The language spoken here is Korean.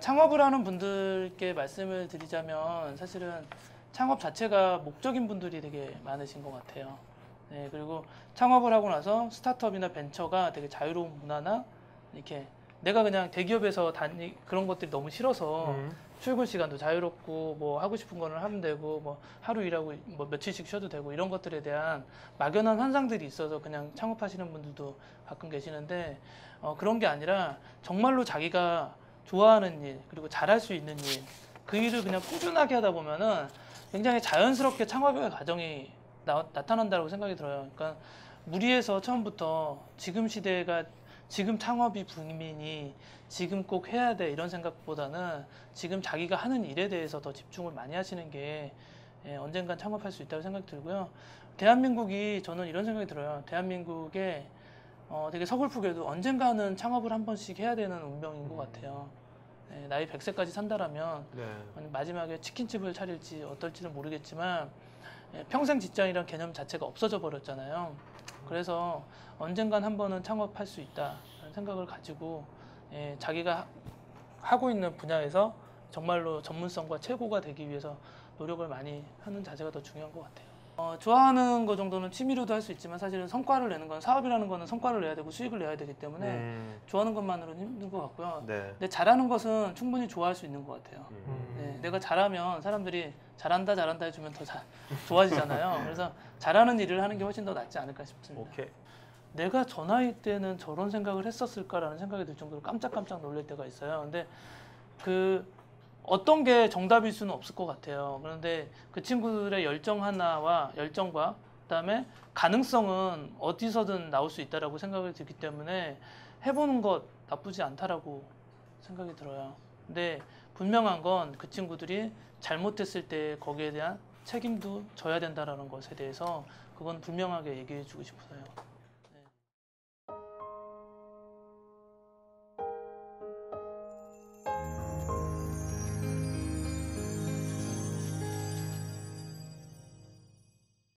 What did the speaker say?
창업을 하는 분들께 말씀을 드리자면 사실은 창업 자체가 목적인 분들이 되게 많으신 것 같아요. 네, 그리고 창업을 하고 나서 스타트업이나 벤처가 되게 자유로운 문화나 이렇게 내가 그냥 대기업에서 다니 그런 것들이 너무 싫어서 음. 출근 시간도 자유롭고 뭐 하고 싶은 거는 하면 되고 뭐 하루 일하고 뭐 며칠씩 쉬어도 되고 이런 것들에 대한 막연한 환상들이 있어서 그냥 창업하시는 분들도 가끔 계시는데 어, 그런 게 아니라 정말로 자기가 좋아하는 일 그리고 잘할 수 있는 일 그 일을 그냥 꾸준하게 하다 보면은 굉장히 자연스럽게 창업의 과정이 나, 나타난다고 생각이 들어요. 그러니까 무리해서 처음부터 지금 시대가 지금 창업이 붐이니 지금 꼭 해야 돼 이런 생각보다는 지금 자기가 하는 일에 대해서 더 집중을 많이 하시는 게 예, 언젠간 창업할 수 있다고 생각이 들고요. 대한민국이 저는 이런 생각이 들어요. 대한민국에 어, 되게 서글프게도 언젠가는 창업을 한 번씩 해야 되는 운명인 것 같아요. 예, 나이 100세까지 산다라면 네. 마지막에 치킨집을 차릴지 어떨지는 모르겠지만 예, 평생 직장이란 개념 자체가 없어져 버렸잖아요. 그래서 언젠간 한 번은 창업할 수 있다라는 생각을 가지고 예, 자기가 하- 하고 있는 분야에서 정말로 전문성과 최고가 되기 위해서 노력을 많이 하는 자세가 더 중요한 것 같아요. 어, 좋아하는 거 정도는 취미로도 할 수 있지만 사실은 성과를 내는 건 사업이라는 거는 성과를 내야 되고 수익을 내야 되기 때문에 음. 좋아하는 것만으로는 힘든 것 같고요. 네. 근데 잘하는 것은 충분히 좋아할 수 있는 것 같아요. 음. 네, 내가 잘하면 사람들이 잘한다 잘한다 해주면 더 자, 좋아지잖아요. 그래서 잘하는 일을 하는 게 훨씬 더 낫지 않을까 싶습니다. 오케이. 내가 저 나이 때는 저런 생각을 했었을까라는 생각이 들 정도로 깜짝깜짝 놀랄 때가 있어요. 근데 그 어떤 게 정답일 수는 없을 것 같아요. 그런데 그 친구들의 열정 하나와 열정과 그다음에 가능성은 어디서든 나올 수 있다라고 생각이 들기 때문에 해보는 것 나쁘지 않다라고 생각이 들어요. 근데 분명한 건 그 친구들이 잘못했을 때 거기에 대한 책임도 져야 된다라는 것에 대해서 그건 분명하게 얘기해 주고 싶어요.